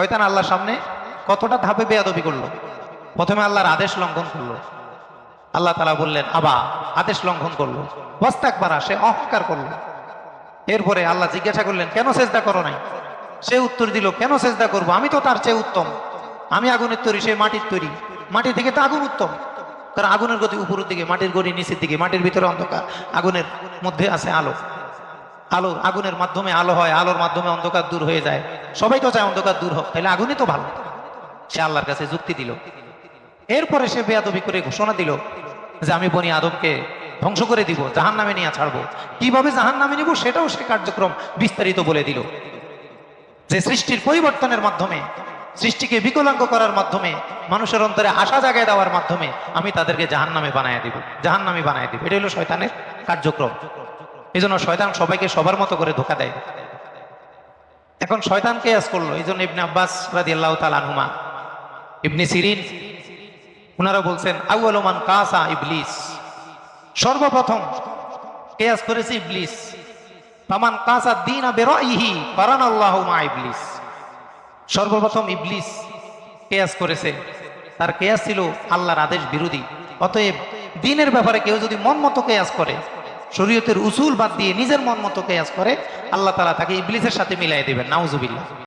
শয়তান আল্লাহর সামনে কতটা ধাপে বেয়াদবি করল? প্রথমে আল্লাহর আদেশ লঙ্ঘন করল। আল্লাহ তালা বললেন, আবা, আদেশ লঙ্ঘন করল। বস্তাক পারা সে অহংকার করল। এরপরে আল্লাহ জিজ্ঞাসা করলেন, কেন চেষ্টা করো নাই? সে উত্তর দিল, কেন চেষ্টা করব? আমি তো তার চেয়ে উত্তম। আমি আগুনের তৈরি, সে মাটির তৈরি। মাটি থেকে তো আগুন উত্তম। কারণ আগুনের গতি উপরের দিকে, মাটির গড়ি নিচের দিকে, মাটির ভিতরে অন্ধকার। আগুনের মধ্যে আছে আলো। আলো, আগুনের মাধ্যমে আলো হয়, আলোর মাধ্যমে অন্ধকার দূর হয়ে যায়। সবাই তো চায় অন্ধকার দূর হোক তাহলে আগুনই তো ভালো। সে আল্লাহর কাছে যুক্তি দিল। এরপরে সে বেয়াদবি করে ঘোষণা দিল যে আমি বনি আদমকে ধ্বংস করে দিব জাহান নামে নিয়ে ছাড়বো। কীভাবে জাহান নামে নিব সেটাও সে কার্যক্রম বিস্তারিত বলে দিল। যে সৃষ্টির পরিবর্তনের মাধ্যমে, সৃষ্টিকে বিকলাঙ্গ করার মাধ্যমে, মানুষের অন্তরে আশা জাগায় দেওয়ার মাধ্যমে আমি তাদেরকে জাহান নামে বানায় দিব জাহান নামে বানায় দিব। এটা হলো শয়তানের কার্যক্রম। এই জন্য শয়তান সবাইকে সবার মতো করে ধোকা দেয়। এখন শয়তান কেয়াস করল, এই জন্য ইবনে আব্বাস রাদি আল্লাহ তালানুমা ইবনে সিরিন ওনারা বলছেন আউ্বালমান কাসা ইবলিস? সর্বপ্রথম কেয়াস করেছে ইবলিস। পামান কাসা দিন বেরইহি পারান আল্লাহ মা ইবলিস। সর্বপ্রথম ইবলিস কেয়াস করেছে। তার কেয়াস ছিল আল্লাহর আদেশ বিরোধী। অতএব দিনের ব্যাপারে কেউ যদি মন মতো কেয়াস করে শরীয়তের উসুল বাদ দিয়ে নিজের মন মতো কেয়াস করে, আল্লাহ তালা তাকে ইবলিসের সাথে মিলাই দেবেন, নাউজুবিল্লাহ।